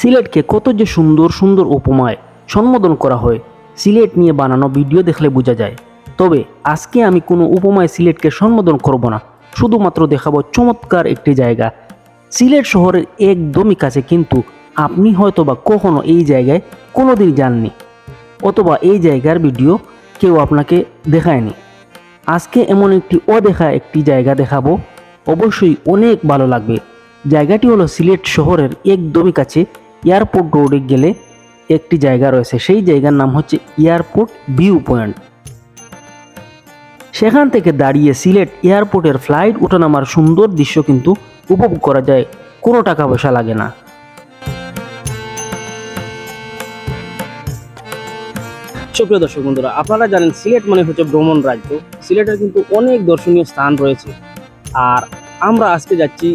সিলেটকে কত যে সুন্দর সুন্দর উপমায় সম্বোধন করা হয়, সিলেট নিয়ে বানানো ভিডিও দেখলে বোঝা যায়। তবে আজকে আমি কোনো উপমায় সিলেটকে সম্বোধন করব না, শুধুমাত্র দেখাবো চমৎকার একটি জায়গা। সিলেট শহরের একদমই কাছে কিন্তু আপনি হয়তো বা কখনো এই জায়গায় কোনোদিন যাননি, অথবা এই জায়গার ভিডিও কেউ আপনাকে দেখায়নি। আজকে এমন একটি অদেখা একটি জায়গা দেখাবো, অবশ্যই অনেক ভালো লাগবে। জায়গাটি হলো সিলেট শহরের একদমই কাছে এয়ারপোর্ট রোডে গেলে একটি জায়গা রয়েছে। সেই জায়গার নাম হচ্ছে এয়ারপোর্ট ভিউ পয়েন্ট। সেখান থেকে দাঁড়িয়ে সিলেট এয়ারপোর্টের ফ্লাইট ওঠানামার সুন্দর দৃশ্য কিন্তু উপভোগ করা যায়। কোনো টাকা পয়সা লাগে না। সুপ্রিয় দর্শক বন্ধুরা, আপনারা জানেন সিলেট মানে হচ্ছে ভ্রমণ রাজ্য। সিলেটের কিন্তু অনেক দর্শনীয় স্থান রয়েছে। আর আমরা আজকে যাচ্ছি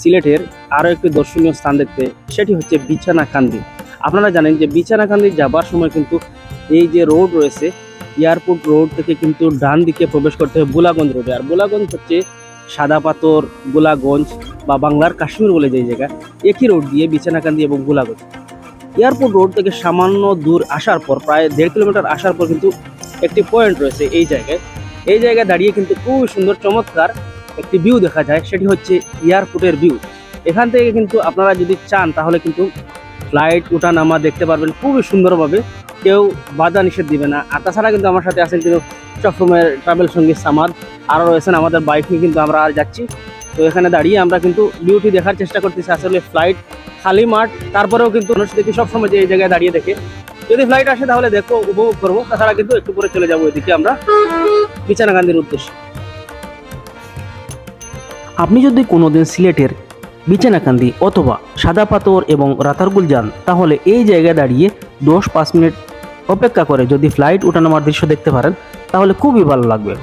সিলেটের আরও একটি দর্শনীয় স্থান দেখতে, সেটি হচ্ছে বিছানাকান্দি। আপনারা জানেন যে বিছানাকান্দি যাবার সময় কিন্তু এই যে রোড রয়েছে, এয়ারপোর্ট রোড থেকে কিন্তু ডান দিকে প্রবেশ করতে হবে বুলাগঞ্জ রোডে। আর বুলাগঞ্জ হচ্ছে সাদা পাথর গোলাগঞ্জ বা বাংলার কাশ্মীর বলে যে জায়গা, একই রোড দিয়ে বিছানাকান্দি এবং গোলাগঞ্জ এয়ারপোর্ট রোড থেকে সামান্য দূর আসার পর, প্রায় দেড় কিলোমিটার আসার পর কিন্তু একটি পয়েন্ট রয়েছে এই জায়গায়। এই জায়গায় দাঁড়িয়ে কিন্তু খুব সুন্দর, চমৎকার একটি ভিউ দেখা যায়, সেটি হচ্ছে এয়ারপোর্টের ভিউ এখান থেকে কিন্তু আপনারা যদি চান, তাহলে কিন্তু ফ্লাইট ওঠা নামা দেখতে পারবেন খুবই সুন্দরভাবে। কেউ বাধা নিষেধ দিবে না। আর তাছাড়া কিন্তু আমার সাথে আছেন কিন্তু সবসময়ের ট্রাভেল সঙ্গী সামাদ। আরও রয়েছেন আমাদের বাইক নিয়ে কিন্তু আমরা আর যাচ্ছি। তো এখানে দাঁড়িয়ে আমরা কিন্তু ভিউটি দেখার চেষ্টা করতেছি। আসলে ফ্লাইট খালি মাঠ, তারপরেও কিন্তু মানুষ দেখি সবসময় যে এই জায়গায় দাঁড়িয়ে দেখে। যদি ফ্লাইট আসে, তাহলে দেখো, উপভোগ করব। তাছাড়া কিন্তু একটু পরে চলে যাব এদিকে আমরা। বিছানাকান্দির উদ্দেশ্যে। আপনি যদি কোনোদিন সিলেটের বিছানাকান্দি অথবা সাদা পাথর এবং রাতারগুল যান, তাহলে এই জায়গায় দাঁড়িয়ে দশ পাঁচ মিনিট অপেক্ষা করে যদি ফ্লাইট ওঠানামার দৃশ্য দেখতে পারেন, তাহলে খুবই ভালো লাগবে।